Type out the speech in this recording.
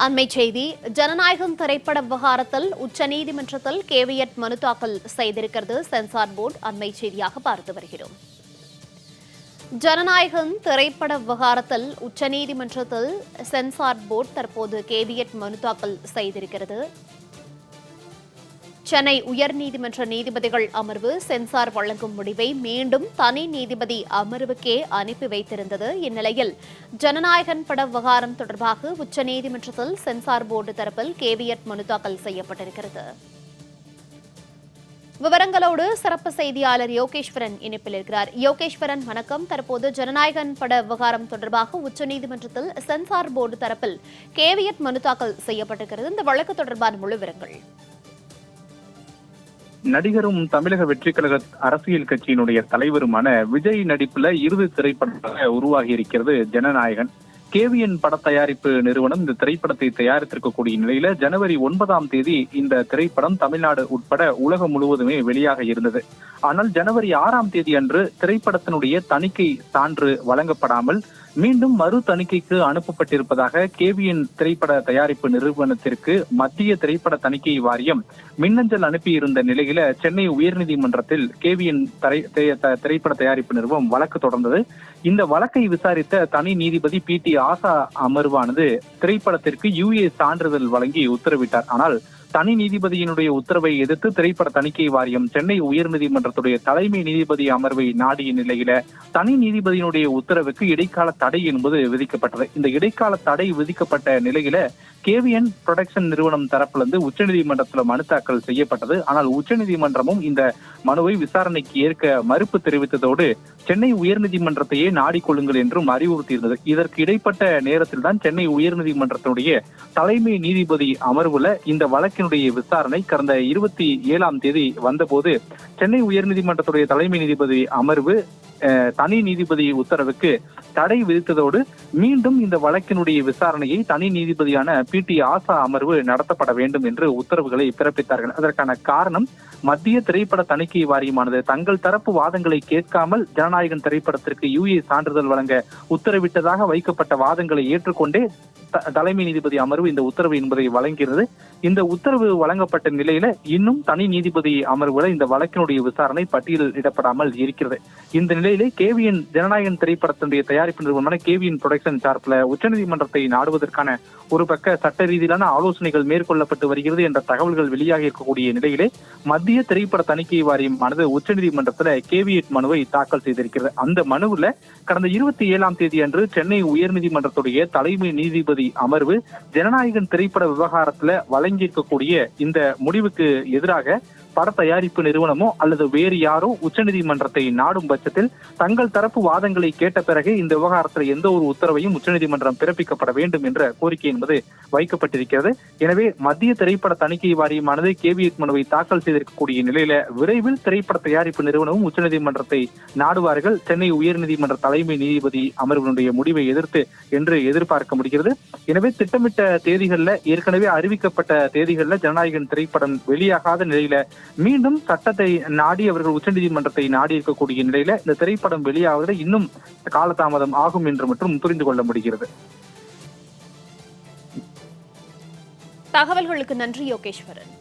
அண்மை செய்தி ஜனநாயகம் திரைப்பட விவகாரத்தில் உச்சநீதிமன்றத்தில் கேவியட் மனு தாக்கல் செய்திருக்கிறது. சென்சார் போர்டு அண்மை செய்தியாக பார்த்து வருகிறோம். ஜனநாயகம் திரைப்பட விவகாரத்தில் உச்சநீதிமன்றத்தில் சென்சார் போர்டு தற்போது கேவியட் மனு தாக்கல் செய்திருக்கிறது. சென்னை உயர்நீதிமன்ற நீதிபதிகள் அமர்வு சென்சார் வழங்கும் முடிவை மீண்டும் தனி நீதிபதி அமர்வுக்கே அனுப்பி வைத்திருந்தது இந்நிலையில். ஜனநாயகன் பட விவகாரம் தொடர்பாக உச்சநீதிமன்றத்தில் சென்சார் போர்டு தரப்பில் கேவியட் மனு தாக்கல் செய்யப்பட்டிருக்கிறது. விவரங்களோடு சிறப்பு செய்தியாளர் யோகேஸ்வரன் இணைப்பில் இருக்கிறார். யோகேஸ்வரன் வணக்கம். தற்போது ஜனநாயகன் பட விவகாரம் தொடர்பாக உச்சநீதிமன்றத்தில் சென்சார் போர்டு தரப்பில் கேவியட் மனு தாக்கல் செய்யப்பட்டிருக்கிறது. இந்த வழக்கு தொடர்பான முழு விவரங்கள். நடிகரும் தமிழக வெற்றி கழக அரசியல் கட்சியினுடைய தலைவருமான விஜய் நடிப்புல இறுதி திரைப்படமாக உருவாகி இருக்கிறது ஜனநாயகன். கேவிஎன் பட தயாரிப்பு நிறுவனம் இந்த திரைப்படத்தை தயாரித்திருக்கக்கூடிய நிலையில ஜனவரி ஒன்பதாம் தேதி இந்த திரைப்படம் தமிழ்நாடு உட்பட உலகம் முழுவதுமே வெளியாக இருந்தது. ஆனால் ஜனவரி ஆறாம் தேதி அன்று திரைப்படத்தினுடைய தணிக்கை சான்று வழங்கப்படாமல் மீண்டும் மறு தணிக்கைக்கு அனுப்பப்பட்டிருப்பதாக கேவிஎன் திரைப்பட தயாரிப்பு நிறுவனத்திற்கு மத்திய திரைப்பட தணிக்கை வாரியம் மின்னஞ்சல் அனுப்பியிருந்த நிலையில சென்னை உயர்நீதிமன்றத்தில் கேவிஎன் திரைப்பட தயாரிப்பு நிறுவனம் வழக்கு தொடர்ந்தது. இந்த வழக்கை விசாரித்த தனி நீதிபதி பி டி ஆசா அமர்வானது திரைப்படத்திற்கு யூஏ சான்றிதழ் வழங்கி உத்தரவிட்டார். ஆனால் தனி நீதிபதியினுடைய உத்தரவை எதிர்த்து திரைப்பட தணிக்கை வாரியம் சென்னை உயர்நீதிமன்றத்துடைய தலைமை நீதிபதி அமர்வை நாடிய நிலையில தனி நீதிபதியினுடைய உத்தரவுக்கு இடைக்கால தடை என்பது விதிக்கப்பட்டது. இந்த இடைக்கால தடை விதிக்கப்பட்ட நிலையில கேவிஎன் ப்ரொடக்ஷன் நிறுவனம் தரப்பிலிருந்து உச்சநீதிமன்றத்தில் மனு தாக்கல் செய்யப்பட்டது. ஆனால் உச்சநீதிமன்றமும் இந்த மனுவை விசாரணைக்கு ஏற்க மறுப்பு தெரிவித்ததோடு சென்னை உயர்நீதிமன்றத்தையே நாடிக்கொள்ளுங்கள் என்றும் அறிவுறுத்தியிருந்தது. இதற்கு இடைப்பட்ட நேரத்தில் தான் சென்னை உயர்நீதிமன்றத்தினுடைய தலைமை நீதிபதி அமர்வுல இந்த வழக்கு வழக்கினுடைய விசாரணை கடந்த இருபத்தி ஏழாம் தேதி வந்தபோது சென்னை உயர்நீதிமன்றத்துடைய தலைமை நீதிபதி அமர்வு தனி நீதிபதி உத்தரவுக்கு தடை விதித்ததோடு மீண்டும் இந்த வழக்கினுடைய விசாரணையை தனி நீதிபதியான பி டி ஆசா அமர்வு நடத்தப்பட வேண்டும் என்று உத்தரவுகளை பிறப்பித்தார்கள். அதற்கான காரணம் மத்திய திரைப்பட தணிக்கை வாரியமானது. தங்கள் தரப்பு வாதங்களை கேட்காமல் ஜனநாயகன் திரைப்படத்திற்கு யுஏ சான்றிதழ் வழங்க உத்தரவிட்டதாக வைக்கப்பட்ட வாதங்களை ஏற்றுக்கொண்டே தலைமை நீதிபதி அமர்வு இந்த உத்தரவு என்பதை வழங்கியது. இந்த உத்தரவு வழங்கப்பட்ட நிலையில இன்னும் தனி நீதிபதி அமர்வுல இந்த வழக்கினுடைய விசாரணை பட்டியலிடப்படாமல் இருக்கிறது. இந்த நிலையிலே கேவிஎன் ஜனநாயகன் திரைப்படத்தினுடைய தயாரிப்பு நிறுவனமான கேவிஎன் புரொடக்ஷன் சார்பில் உச்சநீதிமன்றத்தை நாடுவதற்கான ஒரு பக்க சட்ட ரீதியிலான ஆலோசனைகள் மேற்கொள்ளப்பட்டு வருகிறது என்ற தகவல்கள் வெளியாகி இருக்கக்கூடிய நிலையிலே மத்திய திரைப்பட தணிக்கை வாரியம் ஆனது உச்சநீதிமன்றத்துல கேவிஎட் மனுவை தாக்கல் செய்திருக்கிறது. அந்த மனுவில் கடந்த இருபத்தி ஏழாம் தேதி அன்று சென்னை உயர்நீதிமன்றத்துடைய தலைமை நீதிபதி அமர்வு ஜனநாயகன் திரைப்பட விவகாரத்தில் வழங்கியிருக்கக்கூடிய இந்த முடிவுக்கு எதிராக பட தயாரிப்பு நிறுவனமோ அல்லது வேறு யாரோ உச்சநீதிமன்றத்தை நாடும் பட்சத்தில் தங்கள் தரப்பு வாதங்களை கேட்ட பிறகு இந்த விவகாரத்தில் எந்த ஒரு உத்தரவையும் உச்சநீதிமன்றம் பிறப்பிக்கப்பட வேண்டும் என்ற கோரிக்கை என்பது வைக்கப்பட்டிருக்கிறது. எனவே மத்திய திரைப்பட தணிக்கை வாரியமானது கேவிஎட் மனுவை தாக்கல் செய்திருக்கக்கூடிய நிலையில விரைவில் திரைப்பட தயாரிப்பு நிறுவனமும் உச்சநீதிமன்றத்தை நாடுவார்கள். சென்னை உயர்நீதிமன்ற தலைமை நீதிபதி அமர்வினுடைய முடிவை எதிர்த்து என்று எதிர்பார்க்க முடிகிறது. எனவே திட்டமிட்ட தேதிகளில் ஏற்கனவே அறிவிக்கப்பட்ட தேதிகளில் ஜனநாயகன் திரைப்படம் வெளியாகாத நிலையில மீண்டும் சட்டத்தை நாடி அவர்கள் உச்சநீதிமன்றத்தை நாடி இருக்கக்கூடிய நிலையில இந்த திரைப்படம் வெளியாவது இன்னும் காலதாமதம் ஆகும் என்று மட்டும் புரிந்து கொள்ள முடிகிறது. தகவல்களுக்கு நன்றி யோகேஸ்வரன்.